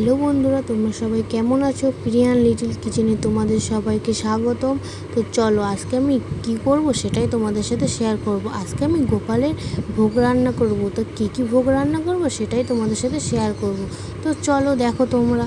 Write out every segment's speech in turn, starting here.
Hello বন্ধুরা, তোমরা সবাই কেমন আছো? প্রিয়ান লিটিল কিচেনে তোমাদের সবাইকে স্বাগতম। তো চলো, আজকে আমি কি করব সেটাই তোমাদের সাথে শেয়ার করব। আজকে আমি গোপালের ভোগ রান্না করব। তো কি কি ভোগ রান্না করব সেটাই তোমাদের সাথে শেয়ার করব। তো চলো, দেখো তোমরা।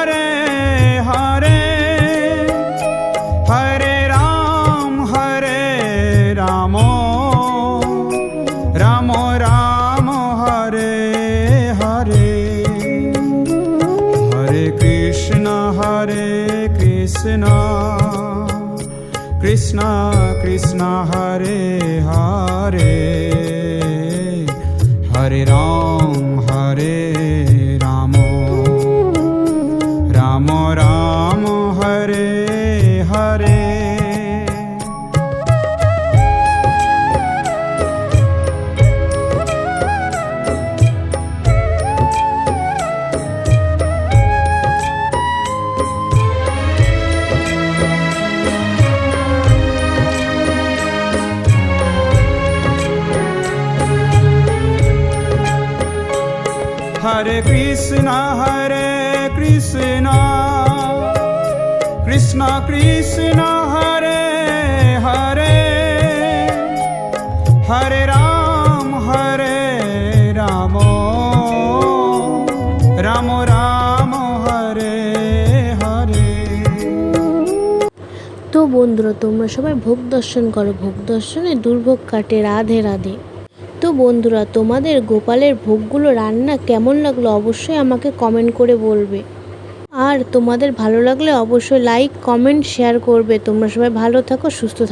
Krishna, Krishna, Krishna, Hare Hare, Hare Ram, Hare হরে কৃষ্ণ হরে কৃষ্ণ। কৃষ্ণ কৃষ্ণ, হরে হরে। হরে রাম হরে রাম। রাম রাম, হরে হরে। তো বন্ধুরা, তোমরা সবাই ভোগ দর্শন করো। ভোগ দর্শনে দুর্ভোগ কাটে, রাধে রাধে। তো বন্ধুরা, তোমাদের গোপালের ভোগগুলো রান্না কেমন লাগল অবশ্যই আমাকে কমেন্ট করে বলবে। আর তোমাদের ভালো লাগলে অবশ্যই লাইক কমেন্ট শেয়ার করবে। তোমরা সবাই ভালো থাকো, সুস্থ থাকো।